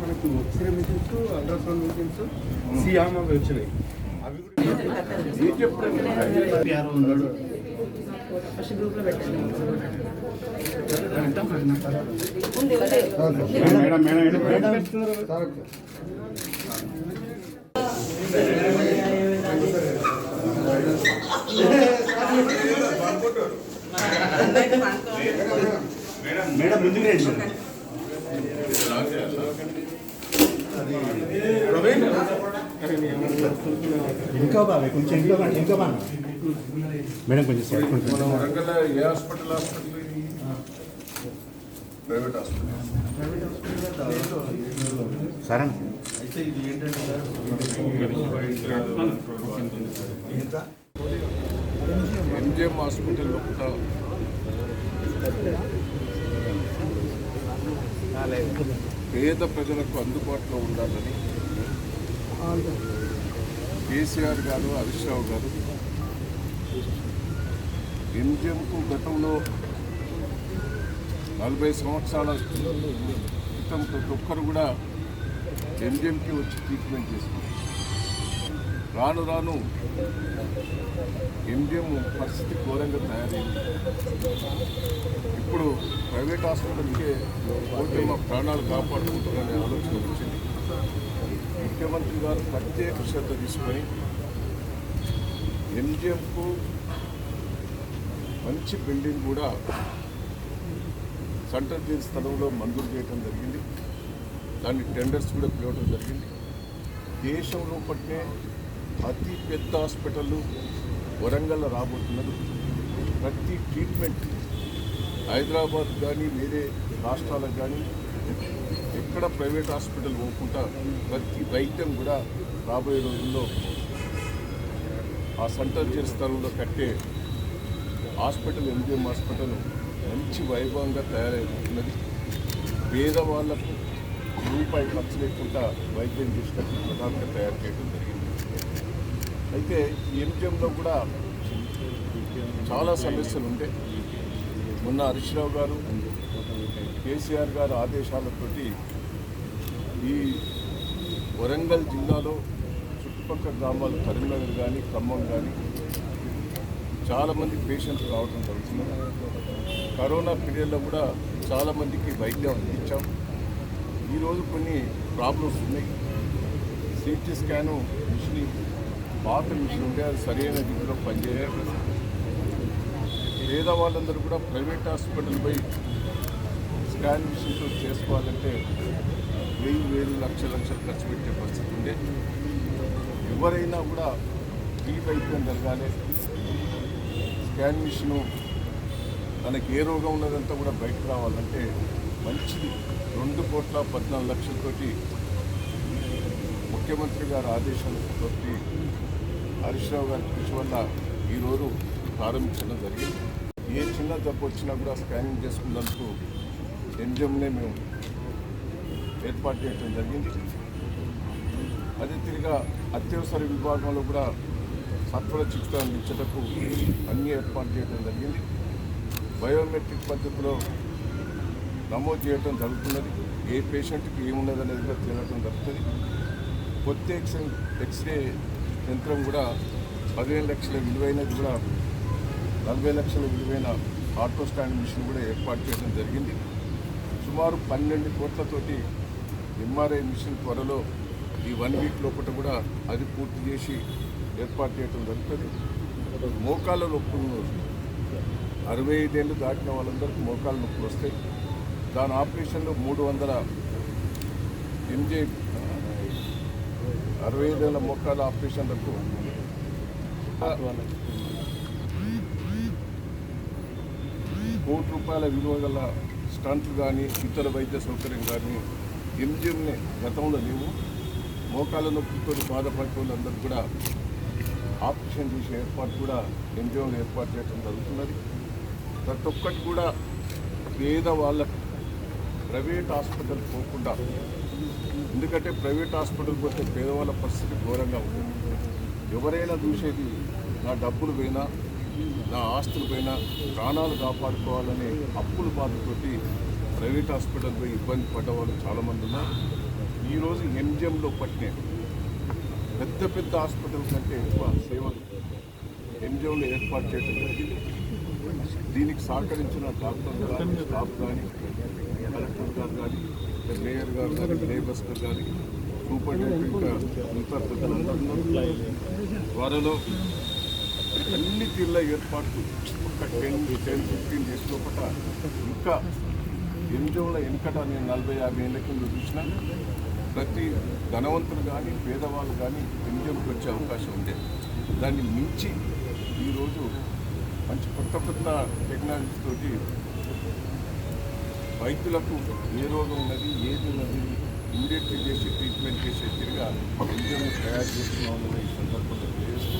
మనకు x ray machines ultrasound machines సియామ్ అవి వచ్చినాయి అవి కూడా ఉన్నాడు ఫస్ట్ గ్రూప్లో పెట్టండి మేడం ముందుకు రండి ఇంకా బాగా కొంచెం ఇంకా బాగా ఇంకా బాగా. మేడం కొంచెం ఏ హాస్పిటల్ హాస్పిటల్? Private hospital. సరే అయితే ఇది ఏంటంటే సార్ ఎంజిఎం హాస్పిటల్ లోపల పేద ప్రజలకు అందుబాటులో ఉండాలని కేసీఆర్ గారు హరీష్ రావు గారు ఎంజిఎంకు గతంలో నలభై సంవత్సరాల క్రితం ప్రతి ఒక్కరు కూడా ఎంజిఎంకి వచ్చి ట్రీట్మెంట్ చేసుకున్నారు. రాను రాను ఎంజిఎం పరిస్థితి ఘోరంగా తయారైంది. ఇప్పుడు ప్రైవేట్ హాస్పిటల్కే పోతే మా ప్రాణాలు కాపాడుకుంటారనే ఆలోచన వచ్చింది. ముఖ్యమంత్రి గారు ప్రత్యేక శ్రద్ధ తీసుకొని ఎంజిఎంకు మంచి బిల్డింగ్ కూడా సెంటర్ జైలు స్థలంలో మంజూరు చేయడం జరిగింది. దాని టెండర్స్ కూడా పిలవడం జరిగింది. దేశంలో పట్టే అతి పెద్ద హాస్పిటల్ వరంగల్ రాబోతున్నది. ప్రతి ట్రీట్మెంట్ హైదరాబాద్ కానీ వేరే రాష్ట్రాలకు కానీ ఎక్కడ ప్రైవేట్ హాస్పిటల్ పోకుండా ప్రతి వైద్యం కూడా రాబోయే రోజుల్లో ఆ సెంటర్ చేర్ స్థలంలో కట్టే హాస్పిటల్ ఎంజిఎం హాస్పిటల్ మంచి వైభవంగా తయారైపోతున్నది. పేదవాళ్ళకు రూపాయి ఖర్చు లేకుండా వైద్యం చేసినట్టు ప్రధానంగా తయారు చేయడం జరిగింది. అయితే ఈ ఎంజిఎంలో కూడా చాలా సమస్యలు ఉండే. మొన్న హరీష్ రావు గారు కేసీఆర్ గారు ఆదేశాలతోటి ఈ వరంగల్ జిల్లాలో చుట్టుపక్కల గ్రామాలు కరీంనగర్ కానీ ఖమ్మం కానీ చాలామంది పేషెంట్లు రావడం జరుగుతుంది. కరోనా పీరియడ్లో కూడా చాలామందికి వైద్యం అందించాం. ఈరోజు కొన్ని ప్రాబ్లమ్స్ ఉన్నాయి. సిటీ స్కాను మిషన్ పాత మిషన్ ఉంటే అది సరైన రీతిలో పనిచేయలేదు. పేదవాళ్ళందరూ కూడా ప్రైవేట్ హాస్పిటల్ స్కాన్ మిషన్తో చేసుకోవాలంటే వెయ్యి వేలు లక్ష లక్షలు ఖర్చు పెట్టే పరిస్థితి ఉండే. ఎవరైనా కూడా ఈ వైద్యం జరగాలి. స్కాన్ మిషను తనకి ఏ రోగం ఉన్నదంతా కూడా బయటకు రావాలంటే మంచిది. రెండు కోట్ల పద్నాలుగు లక్షలతోటి ముఖ్యమంత్రి గారి ఆదేశాలతోటి హరీష్ రావు గారి కృషి వల్ల ఈరోజు ప్రారంభించడం జరిగింది. ఏ చిన్న జబ్బు వచ్చినా కూడా స్కానింగ్ చేసుకున్నందుకు ఎంజిఎంనే మేము ఏర్పాటు చేయడం జరిగింది. అదే తిరిగా అత్యవసర విభాగంలో కూడా సత్వర చికిత్స అందించటకు అన్ని ఏర్పాటు చేయడం జరిగింది. బయోమెట్రిక్ పద్ధతిలో నమోదు చేయడం జరుగుతున్నది. ఏ పేషెంట్కి ఏమున్నదనేది కూడా తెలియటం జరుగుతుంది. కొత్త ఎక్స్ ఎక్స్రే యంత్రం కూడా పదిహేను లక్షల విలువైనది కూడా నలభై లక్షల విలువైన ఆటో స్టాండ్ మిషన్ కూడా ఏర్పాటు చేయడం జరిగింది. సుమారు పన్నెండు కోట్లతోటి ఎంఆర్ఐ మిషన్ త్వరలో ఈ వన్ వీక్ లోపల కూడా అది పూర్తి చేసి ఏర్పాటు చేయడం జరుగుతుంది. మోకాళ్ళ నొప్పులు అరవై ఐదేళ్ళు దాటిన వాళ్ళందరికీ మోకాళ్ళ నొప్పులు వస్తాయి. దాని ఆపరేషన్లో మూడు వందల ఎంజే అరవై ఐదేళ్ళ మోకాళ్ళ ఆపరేషన్లకు కోటి రూపాయల విలువ గల స్టంట్లు కానీ ఇతర వైద్య సౌకర్యం కానీ ఎంజిఎంని గతంలో లేవు. మోకాళ్ళ నొప్పితో బాధపడే వాళ్ళందరూ కూడా ఆపరేషన్ చేసే ఏర్పాటు కూడా ఎంజిఎంలు ఏర్పాటు చేయడం జరుగుతున్నది. ప్రతి ఒక్కటి కూడా పేద వాళ్ళకు ప్రైవేట్ హాస్పిటల్ పోకుండా ఎందుకంటే ప్రైవేట్ హాస్పిటల్ పోతే పేదవాళ్ళ పరిస్థితి ఘోరంగా ఉంటుంది. ఎవరైనా చూసేది నా డబ్బులు పోయినా నా ఆస్తులపైన ప్రాణాలు కాపాడుకోవాలనే అప్పుల బాధతోటి ప్రైవేట్ హాస్పిటల్పై ఇబ్బంది పడ్డ వాళ్ళు చాలామంది ఉన్నారు. ఈరోజు ఎంజిఎంలో పట్టిన పెద్ద పెద్ద హాస్పిటల్ కంటే ఎక్కువ సేవలు ఎంజిఎంలో ఏర్పాటు చేయడం జరిగింది. దీనికి సహకరించిన డాక్టర్ కానీ స్టాఫ్ కానీ కలెక్టర్ గారు కానీ మేయర్ గారు కానీ లేబర్స్ కానీ సూపరింటెండెంట్ ఇంకా మిగతా పెద్దలందరూ త్వరలో అన్ని తీర్ల ఏర్పాట్లు ఒక టెన్ టెన్ ఫిఫ్టీన్ డేస్ లోపల ఇంకా ఎంజోల వెనుకట నేను నలభై యాభై ఏళ్ళ కింద చూసిన ప్రతి ధనవంతులు కానీ పేదవాళ్ళు కానీ ఎంజిఎంకి వచ్చే అవకాశం ఉంది. దాన్ని మించి ఈరోజు మంచి కొత్త కొత్త టెక్నాలజీ తోటి వైద్యులకు ఏ రోగం ఉన్నది ఏది ఉన్నది ఇమీడియట్గా చేసి ట్రీట్మెంట్ చేసే తిరిగా ఎంజిఎం తయారు చేస్తున్నామని ఈ సందర్భంలో తెలియజేస్తూ